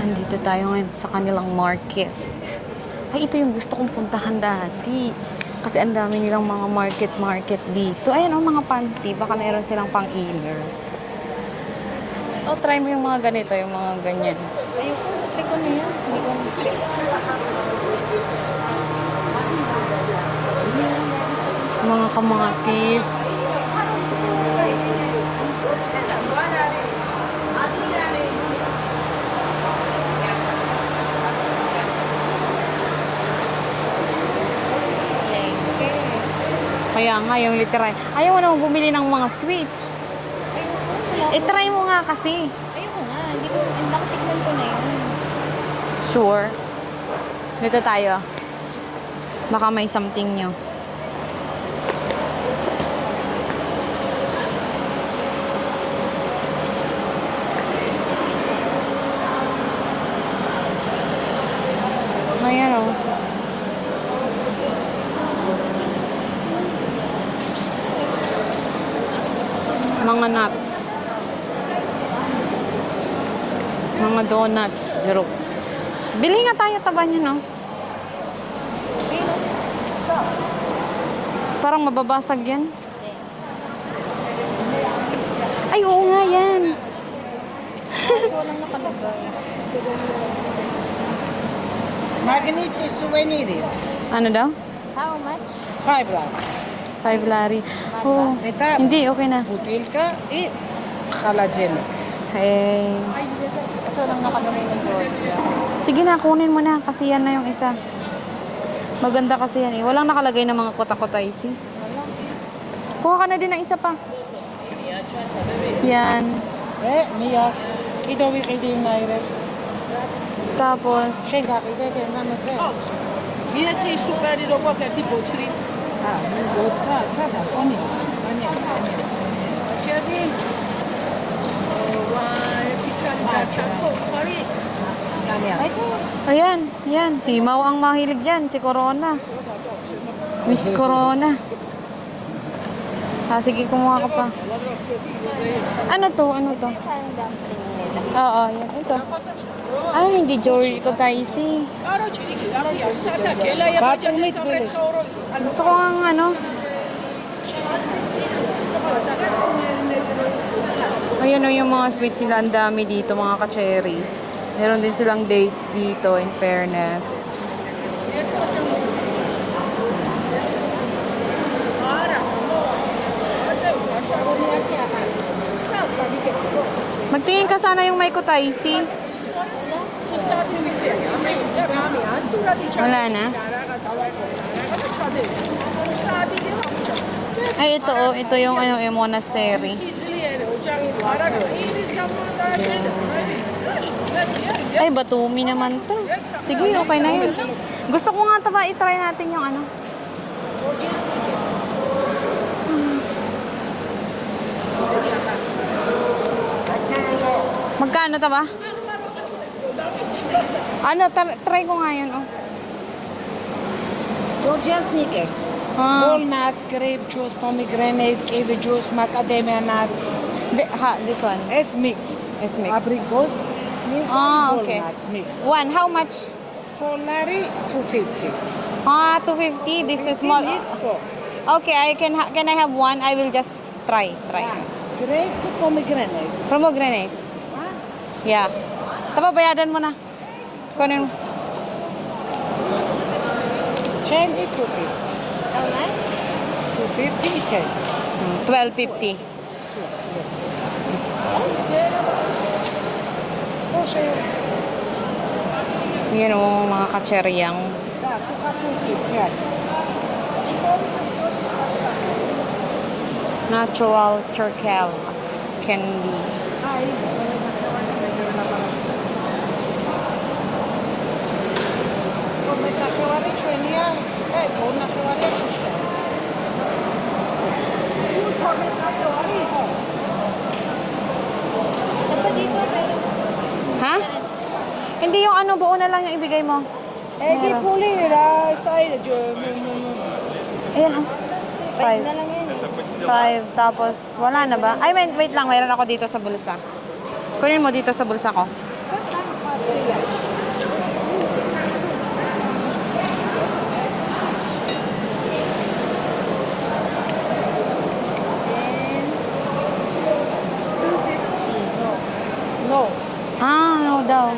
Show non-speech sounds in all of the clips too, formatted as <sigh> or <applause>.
Nandito tayo ngayon sa kanilang market. Ay, ito yung gusto kong puntahan dati. Kasi ang dami nilang mga market-market dito. Ayan, oh, mga panty. Baka meron silang pang inner. Oh, try mo yung mga ganito, yung mga ganyan. Ayoko, try ko na yan. Hindi ko try. Mga kamatis. Kaya nga, yung literal. Ayaw mo naman bumili ng mga sweets. Ayoko, wala Eh, ko. try mo nga kasi. Ayoko nga. Hindi ko, nakatikman ko na yun. Sure. Dito tayo. Baka may something nyo. Ayan o mga nuts mga donuts jeruk bili nga tayo taba niya no parang mababasag yan ay oo nga yan walang nakalagay Magnet is souvenir. Ano daw? How much? Five dollars. Five lari. Oo. Meta, Hindi, okay na. butilka i eh, halogenic. Eh. Hey. Kaso lang nakalagay ng Georgia. Sige na, kunin mo na. Kasi yan na yung isa. Maganda kasi yan eh. Walang nakalagay ng mga kota-kota eh. see? Kuha ka na din ng isa pa. Yan. Eh, Mia, idaw ik in de United. Tapos, Schenka, ik denk in Oh, mi dice i superi robot è tipo 3 아, 넣다, 사다, 꺼내. 꺼내, 꺼내. 저기, 와, 피처리 다 찾고, 거리. Ayan, yan. Si Mau ang mahilig yan. Si Corona. Miss Corona. Ah, sige, kumuha ka pa. Ano to? Ano to? Oo, yan. Ito. 아니 hindi Jory ko taisi. Eh, Gusto ko ang ano. Ayun o yung mga sweets nila ang dami dito mga ka-cherries. Meron din silang dates dito in fairness. Magtingin ka sana yung may kutaisi. Wala na? Ay, ito oh. Ito yung ano, yung monastery. Ay, Batumi naman to. Sige, okay na yun. Gusto ko nga ito ba, itry natin yung ano. Magkano ito ba? Ano, tar- try ko nga yun, oh. Georgian sneakers. Ah, Walnuts, grape juice, pomegranate, kiwi juice, macadamia nuts. ha, this one. Es mix. is mixed. Abricot, sneakers, Ah, okay. walnuts mix. One, how much? For Larry, 250. Ah, 250. This is small. Mix Okay, I can ha- can I have one? I will just try, try. grape pomegranate. Pomegranate. Ah, Yeah. Tapa, bayadan mo na. con el change it How much? 250 change. Mm, 1250. Yan o, mga kacheryang. Natural charcoal candy. А, и ნახევარი ჩვენია, ე, ორ ნახევარია ჩუშკას. Dapat dito, pero... Ha? Hindi yung ano, buo na lang yung ibigay mo. ეგი Meron. ფული რა საიდე ჯო Ayan o. Five Five. na lang yan eh. Five. Tapos, wala na ba? Ay, wait, wait lang. Mayroon ako dito sa bulsa. Kunin mo dito sa bulsa ko. Daw.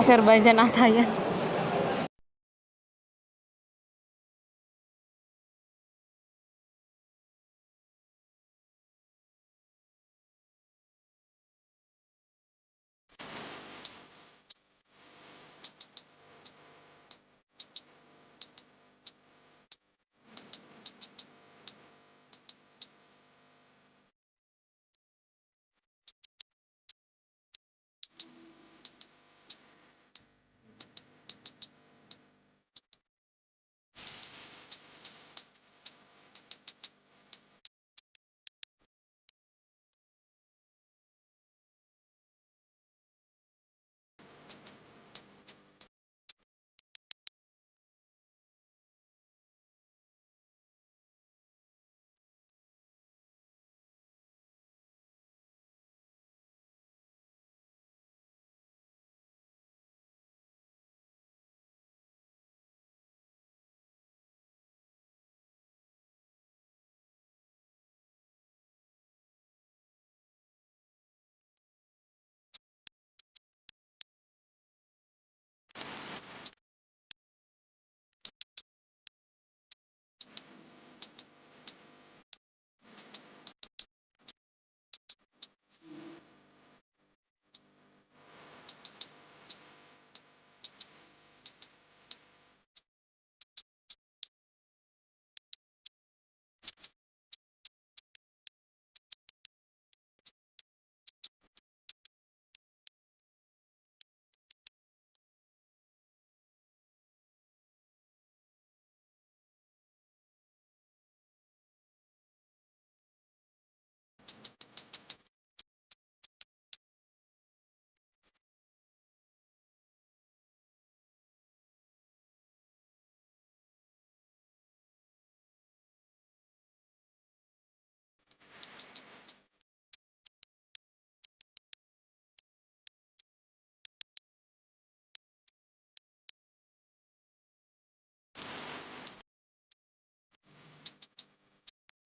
Azerbaijan ata yan.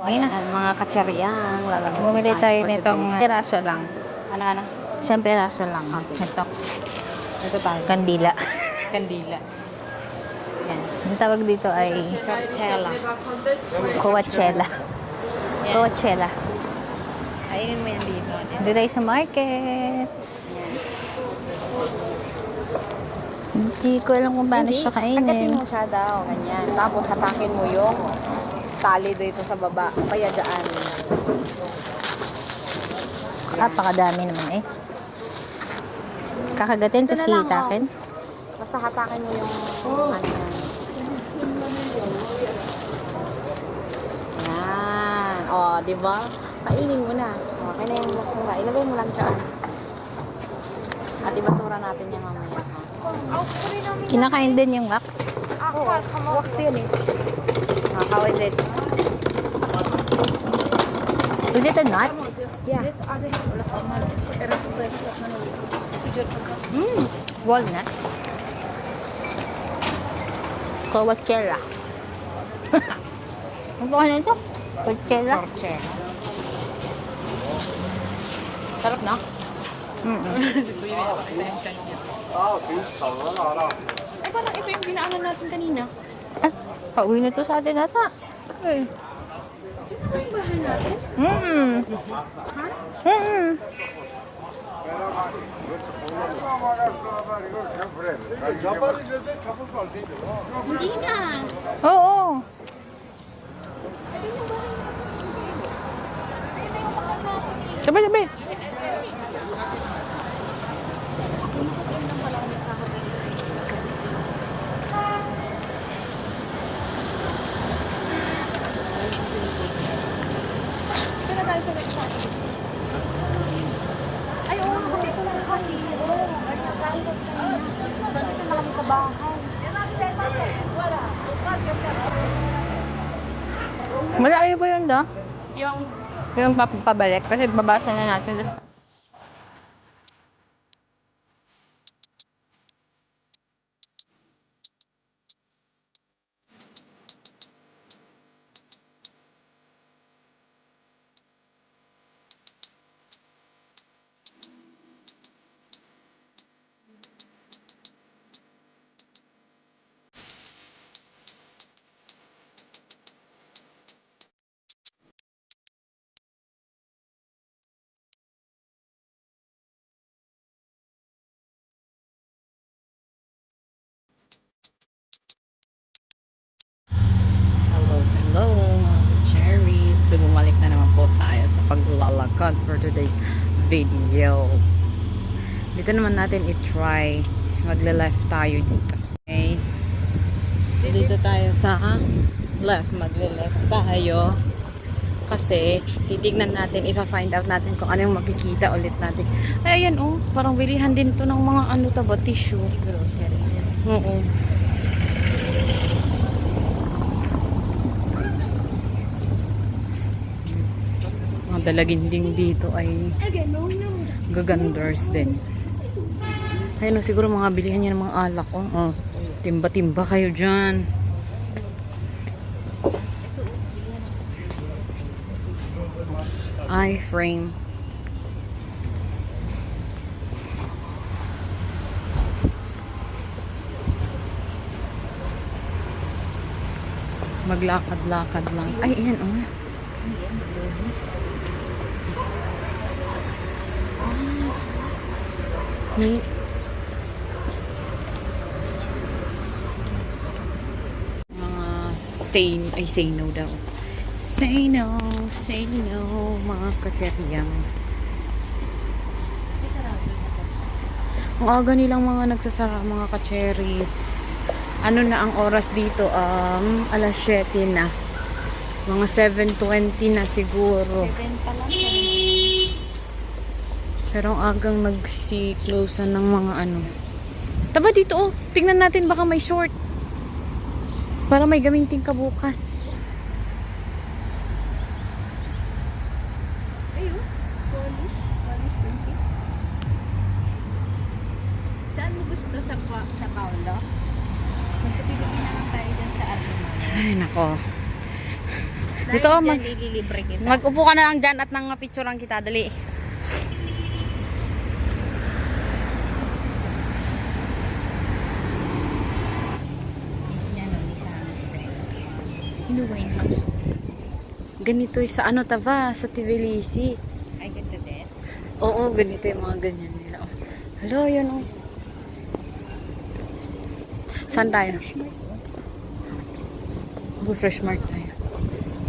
Ayan, mga katsariyang lalagyan. Bumili tayo nitong piraso lang. Ano, ano? Isang piraso lang. Ito. Ito tayo. Kandila. Kandila. Yan. Ang tawag dito ay Chorchela. Coachella. Coachella. Kainin mo yan dito. Dito tayo sa market. Hindi ko alam kung paano siya Agatin kainin. mo siya daw, ganyan. Tapos hatakin mo yung tali dito sa baba. Kaya daan. Napakadami naman eh. Kakagatin Ito na kasi lang, itakin. Basta hatakin mo yung ano yan. Yan. O, oh, di ba? Kainin mo na. Okay na yung basura. Ilagay mo lang dyan. At ibasura natin yan mamaya. Oh. Kinakain din yung wax. Wax yun eh. How is it? Is it a nut? Yeah. Mm, walnut. Coachella. <laughs> Ano ba na ito? Coachella? Torchera. Sarap na? <laughs> Eh, parang ito yung binaanan natin kanina. Pauwi na to sa atin ata. Eh. Mm. Mm. Hindi na. Oo. Sabay, sabay. Pero dahil sa next time. Ay, oo, kasi ito lang kasi. Oo, ganyan tayo. Nandito na kami sa bahay. Malayo ba yun do? Yung Yung pap- pabalik kasi babasa na natin. So, bumalik na naman po tayo sa paglalakad for today's video. Dito naman natin i-try. Magle-left tayo dito. Okay. So, dito tayo sa left. Magle-left tayo. Kasi, titignan natin, ipa-find out natin kung ano yung makikita ulit natin. Ay, ayan oh. Parang bilihan din to ng mga ano taba, tissue. Grocery. Oo. Mga dalaginding dito ay gaganders din. Ayun o, siguro mga bilihan niya ng mga alak. Oh. oh. Timba-timba kayo dyan. I-frame. Maglakad-lakad lang. Ay, yan oh. Neat. Mga stay, ay say no daw. Say no, say no, mga kateryang. Ang aga nilang mga nagsasara, mga kacheries. Ano na ang oras dito? Um, alas 7 na. Mga 7.20 na siguro. Seven pa lang. Pero ang agang nagsi-close ng mga ano. Taba dito oh. Tingnan natin baka may short. Para may gamitin ka bukas. Ayun. Polish. Polish friendship. Saan mo gusto sa sa Paolo? Magpipiliin naman tayo dyan sa Arjuna. Ay nako. Dito, oh, mag-. Mag-upo ka na lang dyan at nang picturean kita. Dali. Yan, no, ni Shamus tayo. Hinuwain house. Ganito sa ano taba, sa Tbilisi. Ay, ganda din. Oo, ganito yung mga ganyan nila. Hello, yun oh. Saan tayo? Oh, fresh mart tayo.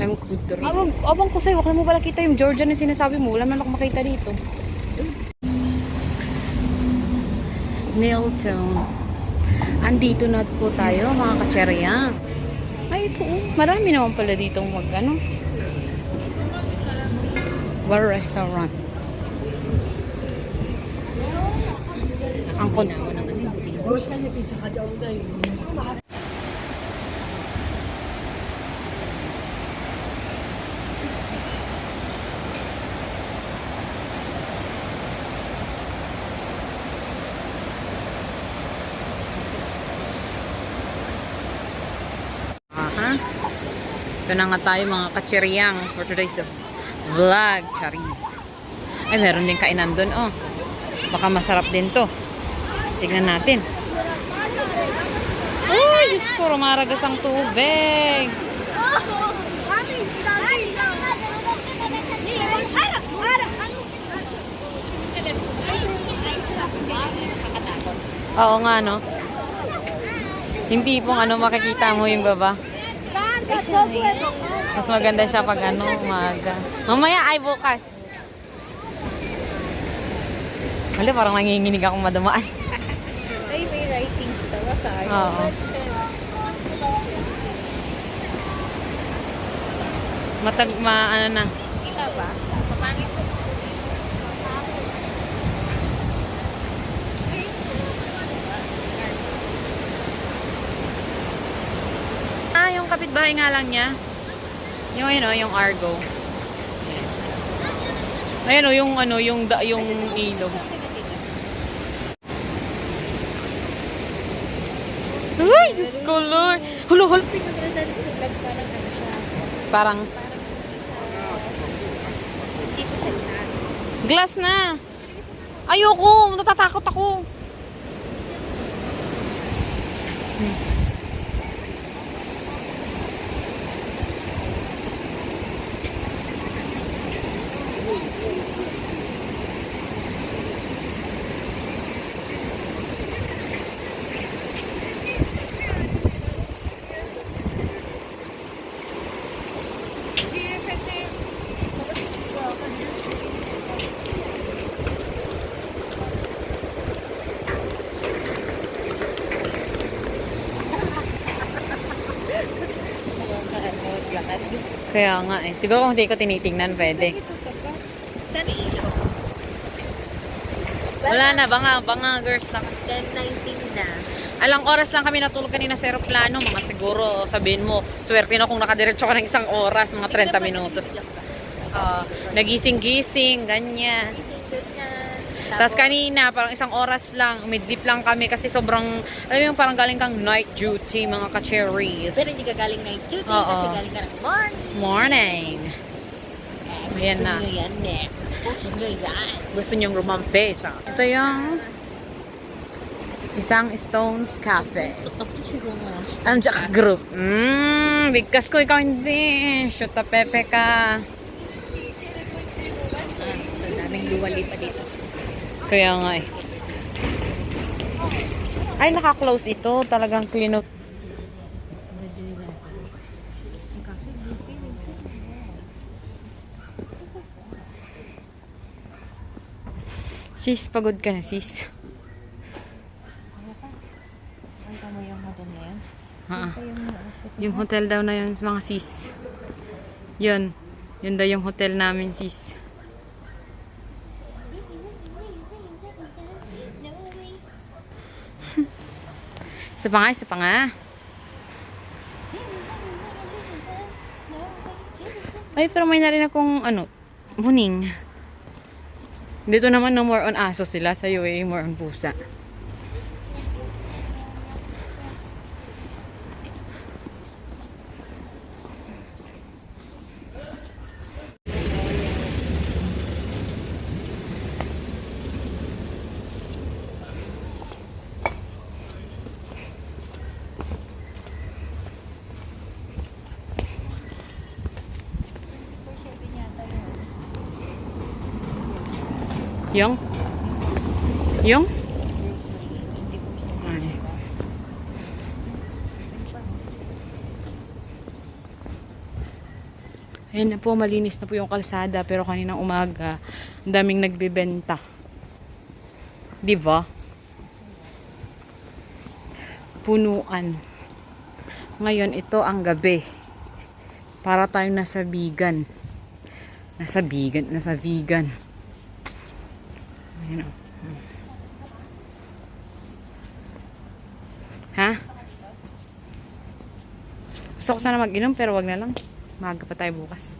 I'm good to read. Abang, abang ko sa'yo, wala mo pala kita yung Georgian na sinasabi mo. Wala man ako makita dito. Nail tone. Andito na po tayo, mga kacheryang. Oh. Marami naman pala dito mag, ano, bar restaurant. Ang kon Ako naman Ito na nga tayo mga kachiryang for today's vlog, charis. Ay, meron din kainan doon, oh. Baka masarap din to. Tignan natin. Uy, Diyos ko, rumaragas ang tubig. Oo nga, no? Hindi pong ano makikita mo yung baba. Mas maganda siya pag ano, umaga. Mamaya ay bukas. Wala, parang nanginginig akong madamaan. <laughs> Ay, may writings daw. Sayang. Oo. Matag, ma, ano na. Kita ba? Papangit ko. Ah, yung kapitbahay nga lang niya. Yung ano, yung Argo. Ayun o, yung ano, yung, da, yung ilog. Uy, Diyos ko, Lord. Hulo, hulo. Parang. Parang, glass. na. Ayoko, natatakot ako. Hindi Kaya nga eh. Siguro kung hindi ko tinitingnan, pwede. Wala na, banga, banga girls na. 10.19 na. Alang oras lang kami natulog kanina sa aeroplano. Mga siguro, sabihin mo, swerte na kung nakadiretso ka ng isang oras, mga 30 minutos. Ah, nagising-gising, ganyan. Gising ganyan. Tapos kanina, parang isang oras lang, midlip lang kami kasi sobrang, alam mo yung parang galing kang night duty, mga ka-cherries. Pero hindi ka galing night duty Oo. kasi galing ka ng morning. Morning. Gusto Ayan na. nyo yan eh. Gusto nyo yan. Gusto niyong rumampe. siya. Ito yung isang Stones Cafe. Kapicture ko nga. Ang Jack Group. Mmm, bigkas ko, ikaw hindi. Shoot a pepe ka. Ang daming luwali pa dito. Kaya nga eh. Ay, naka-close ito. Talagang clean up. Sis, pagod ka na, sis. Ang mo yung hotel na? Ha? Yung hotel daw na yun, mga sis. Yun. Yun daw yung hotel namin, sis. Isa pa nga, isa. Ay, pero may na rin akong, ano, muning. Dito naman, no more on aso sila. Sa UAE, more on pusa. Yung? Yung? Ay. Ayan na po, malinis na po yung kalsada. Pero kaninang umaga, ang daming nagbebenta. Di ba? Punuan. Ngayon, ito ang gabi. Para tayong nasa vegan. Nasa vegan, nasa vegan. Ha? Gusto ko sana mag-inom pero wag na lang. Maga pa tayo bukas.